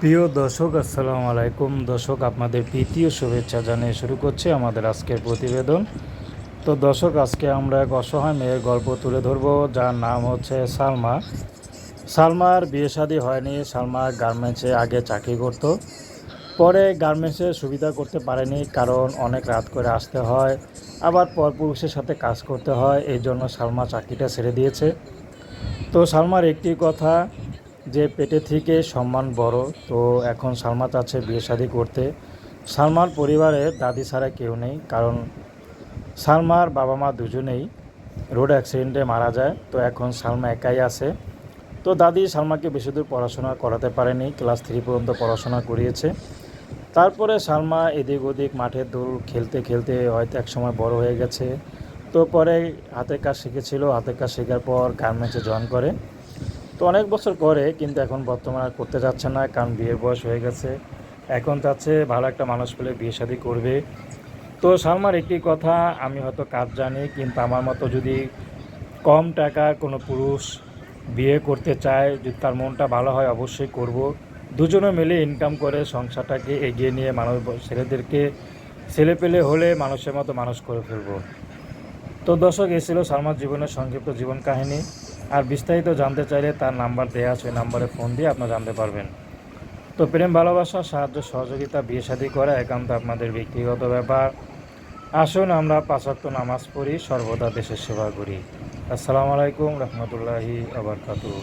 প্রিয় দর্শক, আসসালামু আলাইকুম। দর্শক, আপনাদের প্রীতীয় শুভেচ্ছা জানিয়ে শুরু করছি আমাদের আজকের প্রতিবেদন। তো দর্শক, আজকে আমরা এক অসহায় মেয়ের গল্প তুলে ধরবো, যার নাম হচ্ছে সালমা। সালমার বিয়ে শাদী হয়নি, সালমা গার্মেন্টসে আগে চাকরি করতো। পরে গার্মেন্টসে সুবিধা করতে পারেনি, কারণ অনেক রাত করে আসতে হয়, আবার পরপুরুষের সাথে কাজ করতে হয়, এই জন্য সালমা চাকরিটা ছেড়ে দিয়েছে। তো সালমার একটি কথা যে পেটে থেকে সম্মান বড়, তো এখন সালমা চাচ্ছে বিয়ে শাদী করতে। সালমার পরিবারে দাদি ছাড়া কেউ নেই, কারণ সালমার বাবা মা দুজনেই রোড অ্যাক্সিডেন্টে মারা যায়, তো এখন সালমা একাই আছে। তো দাদি সালমাকে বেশি দূর পড়াশোনা করাতে পারেনি, ক্লাস থ্রি পর্যন্ত পড়াশোনা করিয়েছে। তারপরে সালমা এদিক ওদিক মাঠে দোল খেলতে খেলতে হয়তো এক সময় বড় হয়ে গেছে। তো পরে হাতের কাজ শিখেছিল, হাতের কাজ শেখার পর গার্মেন্টসে জয়েন করে। তো অনেক বছর করে কিন্তু এখন বর্তমানে করতে যাচ্ছে না, কারণ বিয়ের বয়স হয়ে গেছে। এখন চাচ্ছে ভালো একটা মানুষ পেলে বিয়ে শাদী করবে। তো সালমার একটি কথা, আমি হয়তো কাজ জানি, কিন্তু আমার মতো যদি কম টাকা কোনো পুরুষ বিয়ে করতে চায়, যদি তার মনটা ভালো হয় অবশ্যই করব। দুজনে মিলে ইনকাম করে সংসারটাকে এগিয়ে নিয়ে মানুষ ছেলেদেরকে ছেলে পেলে হলে মানুষের মতো মানুষ করে ফেলব। তো দর্শক এ ছিল সালমার জীবনের সংক্ষিপ্ত জীবন কাহিনী। আর বিস্তারিত জানতে চাইলে তার নাম্বার দেওয়া আছে, ওই নাম্বারে ফোন দিয়ে আপনারা জানতে পারবেন। তো প্রেম, ভালোবাসা, সাহায্য, সহযোগিতা, বিয়ে শাদী করা একান্ত আপনাদের ব্যক্তিগত ব্যাপার। আসুন আমরা পাঁচক্ত নামাজ পড়ি, সর্বদা দেশের সেবা করি। আসসালামু আলাইকুম, রহমতুল্লাহি, আবরকাতুহ।